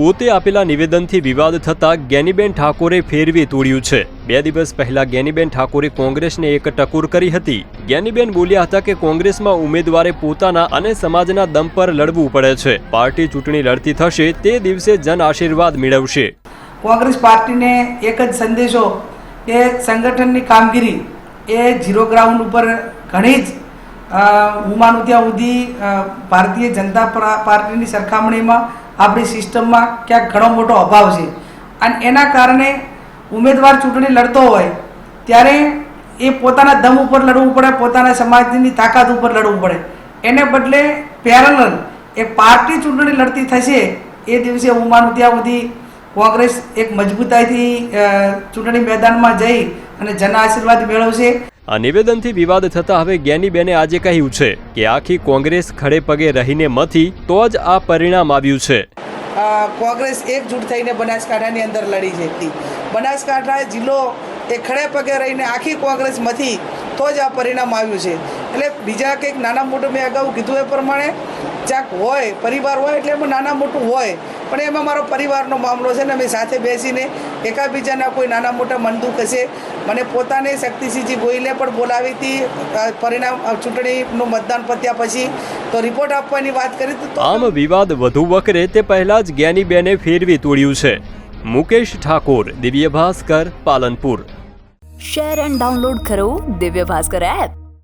પોતે આપેલા નિવેદનથી વિવાદ થતાં જ્ઞાનીબેન ઠાકોરે ફેરવી તોડ્યું છે. બે દિવસ પહેલા જ્ઞાનીબેન ઠાકોરે કોંગ્રેસને એક ટકોર કરી હતી. જ્ઞાનીબેન બોલ્યા હતા કે કોંગ્રેસમાં ઉમેદવારે પોતાના અને સમાજના દમ પર લડવું પડે છે. પાર્ટી ચૂંટણી લડતી થશે તે દિવસે જન આશીર્વાદ મેળવશે. કોંગ્રેસ પાર્ટીને એક જ સંદેશો કે સંગઠનની કામગીરી એ ઝીરો ગ્રાઉન્ડ ઉપર ઘણી જ હું માનું ત્યાં સુધી ભારતીય જનતા પાર્ટીની સરખામણીમાં આપણી સિસ્ટમમાં ક્યાંક ઘણો મોટો અભાવ છે. અને એના કારણે ઉમેદવાર ચૂંટણી લડતો હોય, ત્યારે એ પોતાના દમ ઉપર લડવું પડે, પોતાના સમાજની તાકાત ઉપર લડવું પડે. એને બદલે પેરેલલ એ પાર્ટી ચૂંટણી લડતી થશે, એ દિવસે હું માનું ત્યાં સુધી કોંગ્રેસ એક મજબૂતાઈથી ચૂંટણી મેદાનમાં જઈ અને જન આશીર્વાદ મેળવશે. આ નિવેદનથી વિવાદ થતા હવે જ્ઞાનીબેને આજે કહ્યું છે કે આખી કોંગ્રેસ ખડે પગે રહીને મથી તો જ આ પરિણામ આવ્યું છે. કોંગ્રેસ એકજૂટ થઈને બનાસકાંઠાની અંદર લડી જતી બનાસકાંઠા જિલ્લો એ ખડે પગે રહીને આખી કોંગ્રેસમાંથી તો જ આ પરિણામ આવ્યું છે. એટલે બીજા કંઈક નાના મોટું મેં અગાઉ કીધું એ પ્રમાણે ચાક હોય, પરિવાર હોય, એટલે એમાં નાના મોટું હોય પણ એમાં મારો પરિવારનો મામલો છે ને અમે સાથે બેસીને એકાબીજાના કોઈ નાના મોટા મન દુઃખ હશે મને પોતાને શક્તિસિંહજી ગોહિલે પણ બોલાવી હતી પરિણામ ચૂંટણીનું મતદાન પત્યા પછી તો રિપોર્ટ આપવાની વાત કરી તો આમ વિવાદ વધુ વકરે તે પહેલા જ જ્ઞાનીબેને ફેરવી તોડ્યું છે. Mukesh Thakor Divya Bhaskar Palanpur. Share and download કરો દિવ્ય ભાસ્કર એપ